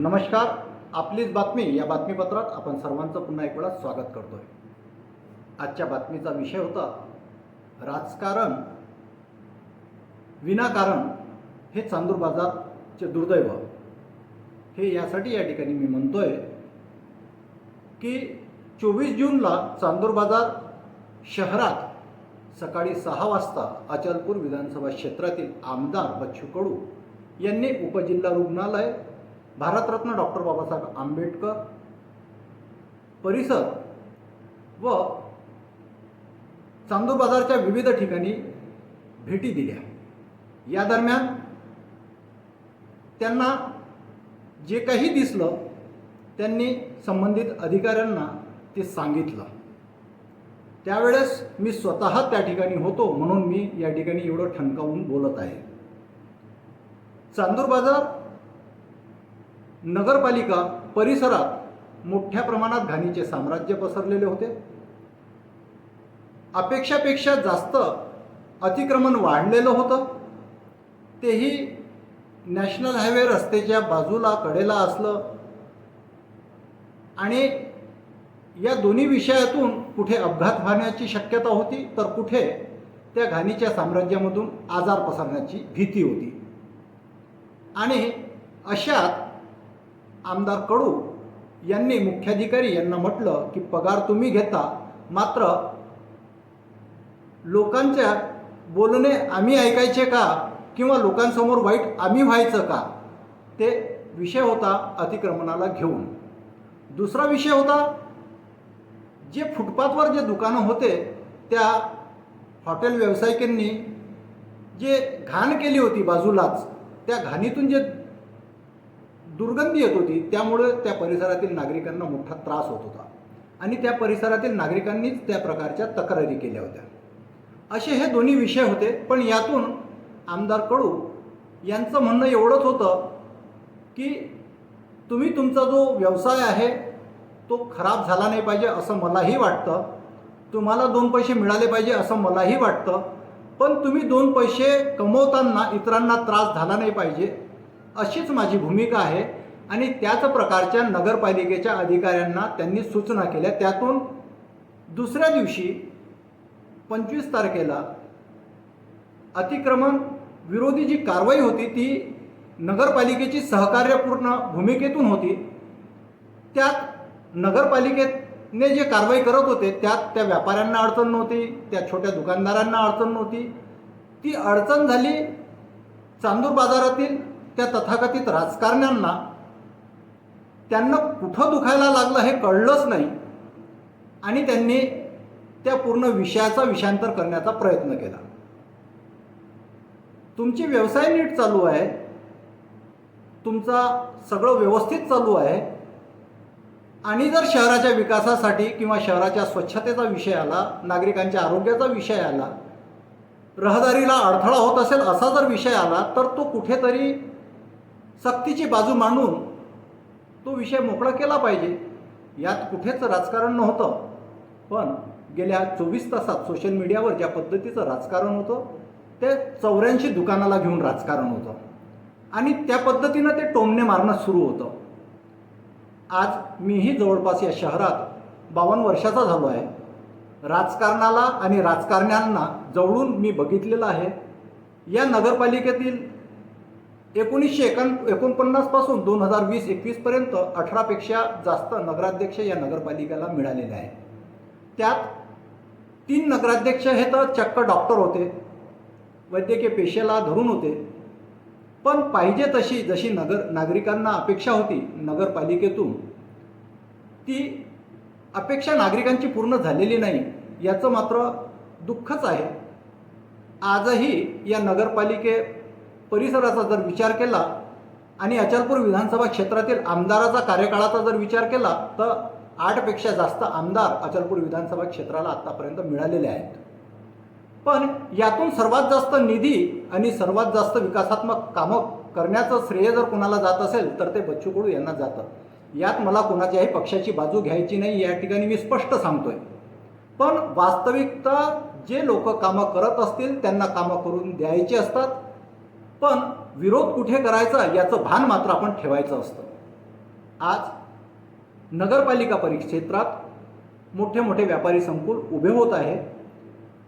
नमस्कार आपलीच बातमी. या बातमीपत्रात आपण सर्वांचं पुन्हा एक वेळा स्वागत करतोय. आजच्या बातमीचा विषय होता राजकारण विनाकारण हे चांदूर बाजारचे दुर्दैव. हे यासाठी या ठिकाणी मी म्हणतोय की चोवीस जूनला चांदूर बाजार शहरात सकाळी सहा वाजता अचलपूर विधानसभा क्षेत्रातील आमदार बच्चू कडू यांनी उपजिल्हा रुग्णालय भारतरत्न डॉक्टर बाबासाहेब आंबेडकर परिसर व चांदूर बाजारच्या विविध ठिकाणी भेटी दिल्या. या दरम्यान त्यांना जे काही दिसलं त्यांनी संबंधित अधिकाऱ्यांना ते सांगितलं. त्यावेळेस मी स्वतः त्या ठिकाणी होतो म्हणून मी या ठिकाणी एवढं ठणकावून बोलत आहे. चांदूर बाजार नगरपालिका परिसरात मोठ्या प्रमाणात घाणीचे साम्राज्य पसरलेले होते. अपेक्षापेक्षा जास्त अतिक्रमण वाढलेलं होतं. तेही नॅशनल हायवे रस्त्याच्या बाजूला कडेला असलं. आणि या दोन्ही विषयातून कुठे अपघात होण्याची शक्यता होती तर कुठे त्या घाणीच्या साम्राज्यामधून आजार पसरण्याची भीती होती. आणि अशात आमदार कडू यांनी मुख्याधिकारी यांना म्हटलं की पगार तुम्ही घेता मात्र लोकांच्या बोलणे आम्ही ऐकायचे का? किंवा लोकांसमोर वाईट आम्ही व्हायचं का? ते विषय होता अतिक्रमणाला घेऊन. दुसरा विषय होता जे फुटपाथवर जे दुकानं होते त्या हॉटेल व्यावसायिकांनी जे घाण केली होती बाजूलाच त्या घाणीतून जे दुर्गंधी येत होती त्यामुळे त्या परिसरातील नागरिकांना मोठा त्रास होत होता. आणि त्या परिसरातील नागरिकांनीच त्या प्रकारच्या तक्रारी केल्या होत्या. असे हे दोन्ही विषय होते पण यातून आमदार कडू यांचं म्हणणं एवढंच होतं की तुम्ही तुमचा जो व्यवसाय आहे तो खराब झाला नाही पाहिजे असं मलाही वाटतं. तुम्हाला दोन पैसे मिळाले पाहिजे असं मलाही वाटतं. पण तुम्ही दोन पैसे कमवताना इतरांना त्रास झाला नाही पाहिजे. अशीच माझी भूमिका आहे. आणि त्याच प्रकारच्या नगरपालिकेच्या अधिकाऱ्यांना त्यांनी सूचना केल्या. त्यातून दुसऱ्या दिवशी पंचवीस तारखेला अतिक्रमण विरोधी जी कारवाई होती ती नगरपालिकेची सहकार्यपूर्ण भूमिकेतून होती. त्यात नगरपालिकेने जे कारवाई करत होते त्यात त्या व्यापाऱ्यांना अडचण नव्हती त्या छोट्या दुकानदारांना अडचण नव्हती. ती अडचण झाली चांदूर बाजारातील त्या तथाकथित राजकारण्यांना त्यांना कुठं दुखायला लागलं हे कळलंच नाही. आणि त्यांनी त्या पूर्ण विषयाचा विषांतर करण्याचा प्रयत्न केला. तुमची व्यवसाय नीट चालू आहे. तुमचा सगळं व्यवस्थित चालू आहे. आणि जर शहराच्या विकासासाठी किंवा शहराच्या स्वच्छतेचा विषय आला नागरिकांच्या आरोग्याचा विषय आला रहदारीला अडथळा होत असेल असा जर विषय आला तर तो कुठेतरी सक्तीची बाजू मांडून तो विषय मोकळा केला पाहिजे. यात कुठेच राजकारण नव्हतं. पण गेल्या चोवीस तासात सोशल मीडियावर ज्या पद्धतीचं राजकारण होतं ते चौऱ्याऐंशी दुकानाला घेऊन राजकारण होतं. आणि त्या पद्धतीनं ते टोमणे मारणं सुरू होतं. आज मीही जवळपास या शहरात बावन्न वर्षाचा झालो आहे. राजकारणाला आणि राजकारण्यांना जवळून मी बघितलेलं आहे. या नगरपालिकेतील एकोणीसशे एकोण एकोणपन्नासपासून दोन हजार वीस एकवीसपर्यंत अठरापेक्षा जास्त नगराध्यक्ष या नगरपालिकेला मिळालेले आहेत. त्यात तीन नगराध्यक्ष हे तर चक्क डॉक्टर होते वैद्यकीय पेशेला धरून होते पण पाहिजे तशी जशी नगर नागरिकांना अपेक्षा होती नगरपालिकेतून ती अपेक्षा नागरिकांची पूर्ण झालेली नाही याचं मात्र दुःखच आहे. आजही या नगरपालिके परिसराचा जर विचार केला आणि अचलपूर विधानसभा क्षेत्रातील आमदाराचा कार्यकाळाचा जर विचार केला तर आठपेक्षा जास्त आमदार अचलपूर विधानसभा क्षेत्राला आत्तापर्यंत मिळालेले आहेत. पण यातून सर्वात जास्त निधी आणि सर्वात जास्त विकासात्मक कामं करण्याचं श्रेय जर कोणाला जात असेल तर ते बच्चू कडू यांना जातं. यात मला कोणाच्याही पक्षाची बाजू घ्यायची नाही या ठिकाणी मी स्पष्ट सांगतोय. पण वास्तविकता जे लोक कामं करत असतील त्यांना कामं करून द्यायची असतात. पण विरोध कुठे करायचा याचं भान मात्र आपण ठेवायचं असतं. आज नगरपालिका परिक्षेत्रात मोठे मोठे व्यापारी संकुल उभे होत आहे.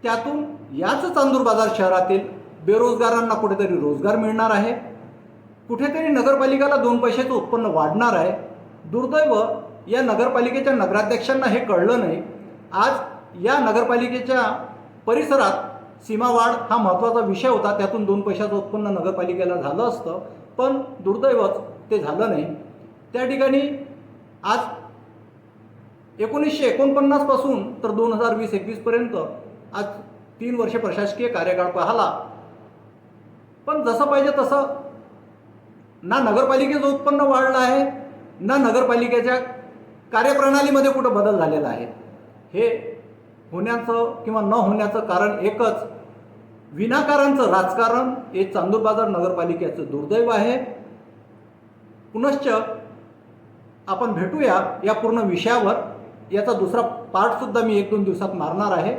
त्यातून याच चांदूर बाजार शहरातील बेरोजगारांना कुठेतरी रोजगार मिळणार आहे. कुठेतरी नगरपालिकाला दोन पैशाचं उत्पन्न वाढणार आहे. दुर्दैव या नगरपालिकेच्या नगराध्यक्षांना हे कळलं नाही. आज या नगरपालिकेच्या परिसरात सीमावाढ हा महत्त्वाचा विषय होता. त्यातून दोन पैशाचं उत्पन्न नगरपालिकेला झालं असतं. पण दुर्दैवच ते झालं नाही. त्या ठिकाणी आज एकोणीसशे एकोणपन्नासपासून तर दोन हजार वीस एकवीसपर्यंत आज तीन वर्षे प्रशासकीय कार्यकाळ पाहला. पण जसं पाहिजे तसं ना नगरपालिकेचं उत्पन्न वाढलं आहे ना नगरपालिकेच्या कार्यप्रणालीमध्ये कुठं बदल झालेला आहे. हे होण्याचं किंवा न होण्याचं कारण एकच. विनाकारांचं राजकारण हे चांदूर बाजार नगरपालिकेचं दुर्दैव आहे. पुनश्च आपण भेटूया या पूर्ण विषयावर. याचा दुसरा पार्टसुद्धा मी एक दोन दिवसात मारणार आहे.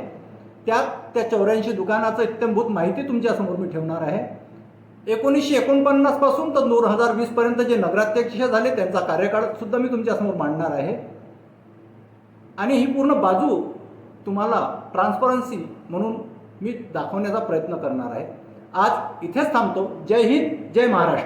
त्यात त्या चौऱ्याऐंशी दुकानाचं इत्यंभूत माहिती तुमच्यासमोर मी ठेवणार आहे. एकोणीसशे एकोणपन्नासपासून तर दोन हजार वीसपर्यंत जे नगराध्यक्ष झाले त्यांचा कार्यकाळसुद्धा मी तुमच्यासमोर मांडणार आहे. आणि ही पूर्ण बाजू तुम्हाला ट्रान्सपरन्सी म्हणून मी दाखवण्याचा प्रयत्न करणार आहे. आज इथेच थांबतो. जय हिंद जय महाराष्ट्र.